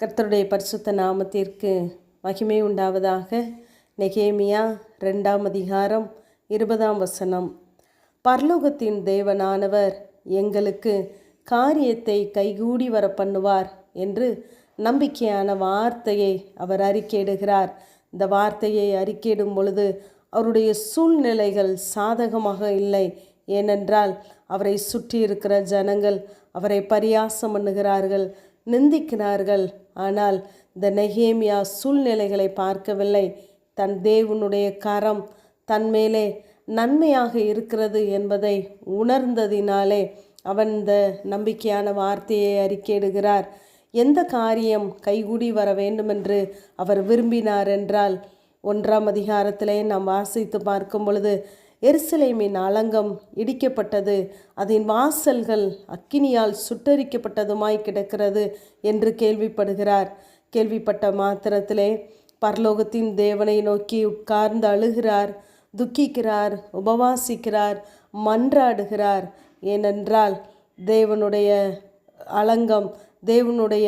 கர்த்தருடைய பரிசுத்த நாமத்திற்கு மகிமை உண்டாவதாக. நெகேமியா ரெண்டாம் அதிகாரம் இருபதாம் வசனம். பரலோகத்தின் தேவனானவர் எங்களுக்கு காரியத்தை கைகூடி வர பண்ணுவார் என்று நம்பிக்கையான வார்த்தையை அவர் அறிக்கையிடுகிறார். இந்த வார்த்தையை அறிக்கையிடும் பொழுது அவருடைய சூழ்நிலைகள் சாதகமாக இல்லை. ஏனென்றால் அவரை சுற்றி இருக்கிற ஜனங்கள் அவரை பரியாசம் பண்ணுகிறார்கள். நிந்திக்கிறார்கள் ஆனால் இந்த நெகேமியா சூழ்நிலைகளை பார்க்கவில்லை. தன் தேவனுடைய கரம் தன் மேலே நன்மையாக இருக்கிறது என்பதை உணர்ந்ததினாலே அவன் இந்த நம்பிக்கையான வார்த்தையை அறிக்கையிடுகிறார். எந்த காரியம் கைகூடி வர வேண்டுமென்று அவர் விரும்பினார் என்றால் ஒன்றாம் அதிகாரத்திலே நாம் வாசித்து பார்க்கும் பொழுது எருசலேமின் அலங்கம் இடிக்கப்பட்டது. அதன் வாசல்கள் அக்கினியால் சுட்டரிக்கப்பட்டதுமாய் கிடக்கிறது என்று கேள்விப்படுகிறார். கேள்விப்பட்ட மாத்திரத்திலே பரலோகத்தின் தேவனை நோக்கி உட்கார்ந்து அழுகிறார் துக்கிக்கிறார் உபவாசிக்கிறார் மன்றாடுகிறார். ஏனென்றால் தேவனுடைய அலங்கம் தேவனுடைய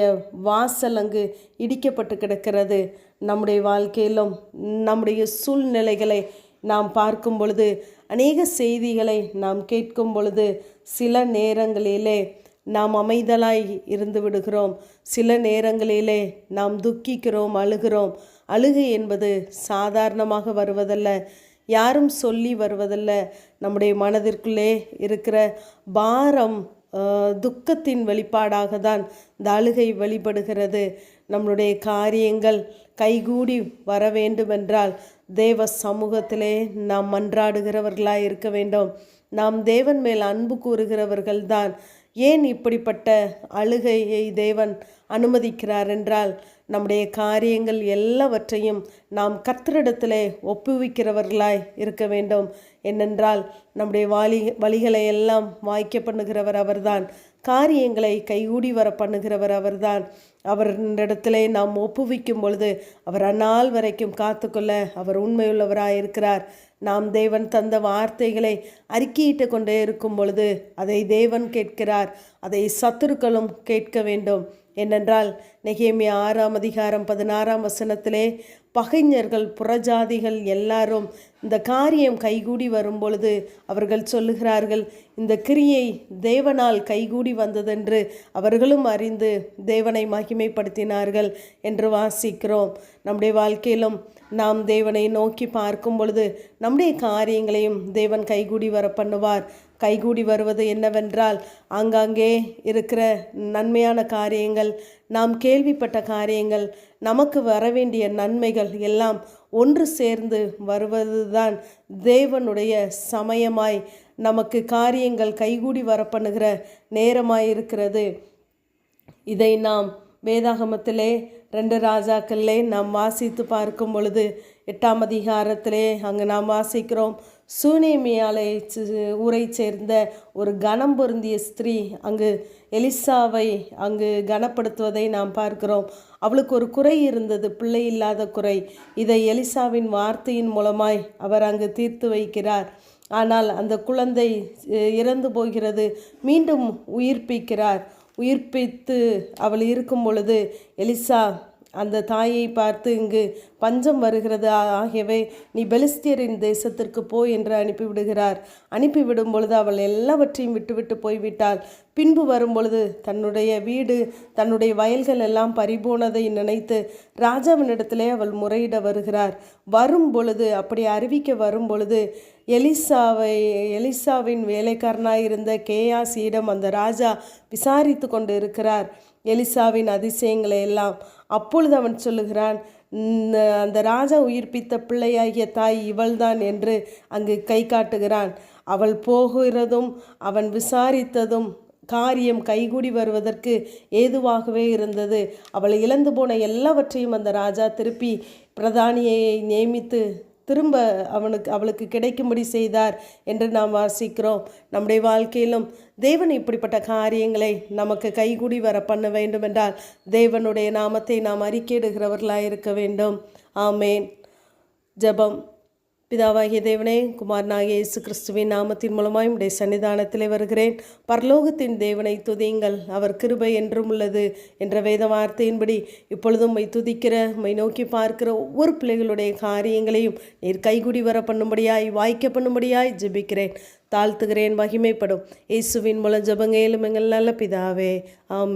வாசல் அங்கு இடிக்கப்பட்டு கிடக்கிறது. நம்முடைய வாழ்க்கையிலும் நம்முடைய சூழ்நிலைகளை நாம் பார்க்கும் பொழுது அநேக செய்திகளை நாம் கேட்கும் பொழுது சில நேரங்களிலே நாம் அமைதலாய் இருந்து விடுகிறோம். சில நேரங்களிலே நாம் துக்கிக்கிறோம் அழுகிறோம். அழுகை என்பது சாதாரணமாக வருவதல்ல. யாரும் சொல்லி வருவதல்ல. நம்முடைய மனதிற்குள்ளே இருக்கிற பாரம் துக்கத்தின் வெளிப்பாடாக தான் இந்த அழுகை வழிபடுகிறது நம்மளுடைய காரியங்கள் கைகூடி வர வேண்டுமென்றால் தேவ சமூகத்திலே நாம் மன்றாடுகிறவர்களாக இருக்க வேண்டும். நாம் தேவன் மேல் அன்பு கூறுகிறவர்கள்தான். ஏன் இப்படிப்பட்ட அழுகையை தேவன் அனுமதிக்கிறார் என்றால் நம்முடைய காரியங்கள் எல்லாவற்றையும் நாம் கர்த்தரிடத்திலே ஒப்புவிக்கிறவர்களாய் இருக்க வேண்டும். என்னென்றால் நம்முடைய வாலி வழிகளை எல்லாம் வாய்க்க பண்ணுகிறவர் அவர்தான். காரியங்களை கைகூடி வர பண்ணுகிறவர் அவர்தான். அவரிடத்திலே நாம் ஒப்புவிக்கும் பொழுது அவர் அந்நாள் வரைக்கும் காத்துக்கொள்ள அவர் உண்மையுள்ளவராக இருக்கிறார். நாம் தேவன் தந்த வார்த்தைகளை அறிக்கையிட்டு கொண்டே இருக்கும் பொழுது அதை தேவன் கேட்கிறார். அதை சத்துருக்களும் கேட்க வேண்டும். ஏனென்றால் நெகேமியா ஆறாம் அதிகாரம் பதினாறாம் வசனத்திலே பகைஞர்கள் புறஜாதிகள் எல்லாரும் இந்த காரியம் கைகூடி வரும் பொழுது அவர்கள் சொல்லுகிறார்கள் இந்த கிரியை தேவனால் கைகூடி வந்ததென்று அவர்களும் அறிந்து தேவனை மகிமைப்படுத்தினார்கள் என்று வாசிக்கிறோம். நம்முடைய வாழ்க்கையிலும் நாம் தேவனை நோக்கி பார்க்கும் பொழுது நம்முடைய காரியங்களையும் தேவன் கைகூடி வர பண்ணுவார் கைகூடி வருவது என்னவென்றால் ஆங்காங்கே இருக்கிற நன்மையான காரியங்கள் நாம் கேள்விப்பட்ட காரியங்கள் நமக்கு வர வேண்டிய நன்மைகள் எல்லாம் ஒன்று சேர்ந்து வருவதுதான் தேவனுடைய சமயமாய் நமக்கு காரியங்கள் கைகூடி வர பண்ணுகிற நேரமாய் இருக்கிறது இதை நாம் வேதாகமத்திலே ரெண்டு ராஜாக்களிலே நாம் வாசித்து பார்க்கும் பொழுது எட்டாம் அதிகாரத்திலே அங்கு நாம் வாசிக்கிறோம். சூனேமியாலை ஊரை சேர்ந்த ஒரு கனம் பொருந்திய ஸ்திரீ அங்கு எலிசாவை அங்கு கனப்படுத்துவதை நாம் பார்க்கிறோம். அவளுக்கு ஒரு குறை இருந்தது பிள்ளை இல்லாத குறை. இதை எலிசாவின் வார்த்தையின் மூலமாய் அவர் அங்கு தீர்த்து வைக்கிறார். ஆனால் அந்த குழந்தை இறந்து போகிறது. மீண்டும் உயிர்ப்பிக்கிறார். உயிர்ப்பித்து அவள் இருக்கும் பொழுது எலிசா அந்த தாயை பார்த்து இங்கு பஞ்சம் வருகிறது. ஆகியவை நீ பெலிஸ்தியரின் தேசத்திற்கு போ என்று அனுப்பிவிடுகிறார். அனுப்பிவிடும் பொழுது அவள் எல்லாவற்றையும் விட்டுவிட்டு போய்விட்டாள். பின்பு வரும் பொழுது தன்னுடைய வீடு தன்னுடைய வயல்கள் எல்லாம் பறிபோனதை நினைத்து ராஜாவினிடத்திலே அவள் முறையிட வருகிறார். வரும் பொழுது அப்படி அறிவிக்க வரும் பொழுது எலிசாவை எலிசாவின் வேலைக்காரனாய் இருந்த கேயாசியிடம் அந்த ராஜா விசாரித்து கொண்டு இருக்கிறார் எலிசாவின் அதிசயங்களை எல்லாம் அப்பொழுது அவன் சொல்லுகிறான் அந்த ராஜா உயிர்ப்பித்த பிள்ளையாகிய தாய் இவள்தான் என்று அங்கு கை காட்டுகிறான். அவள் போகிறதும் அவன் விசாரித்ததும் காரியம் கைகூடி வருவதற்கு ஏதுவாகவே இருந்தது. அவளை இழந்து போன எல்லாவற்றையும் அந்த ராஜா திருப்பி பிரதானியை நியமித்து திரும்ப அவனுக்கு அவளுக்கு கிடைக்கும்படி செய்தார் என்று நாம் வாசிக்கிறோம். நம்முடைய வாழ்க்கையிலும் தேவன் இப்படிப்பட்ட காரியங்களை நமக்கு கைகூடி வர பண்ண வேண்டும் என்றால் தேவனுடைய நாமத்தை நாம் அறிக்கையிடுகிறவர்களாக இருக்க வேண்டும். ஆமேன். ஜபம். பிதாவாகிய தேவனே குமாரனாகிய இயேசு கிறிஸ்துவின் நாமத்தின் மூலமாய் உடைய சன்னிதானத்திலே வருகிறேன். பரலோகத்தின் தேவனை துதியுங்கள். அவர் கிருபை என்றும் உள்ளது என்ற வேத வார்த்தையின்படி இப்பொழுதும் மை துதிக்கிற மை நோக்கி பார்க்கிற ஒவ்வொரு பிள்ளைகளுடைய காரியங்களையும் நீர் கைகுடி வர பண்ணும்படியாய் வாய்க்க பண்ணும்படியாய் ஜெபிக்கிறேன். தாழ்த்துகிறேன் மகிமைப்படும். இயேசுவின் மூலம் ஜெபங்கேலும் எங்கள் நல்ல பிதாவே. ஆமே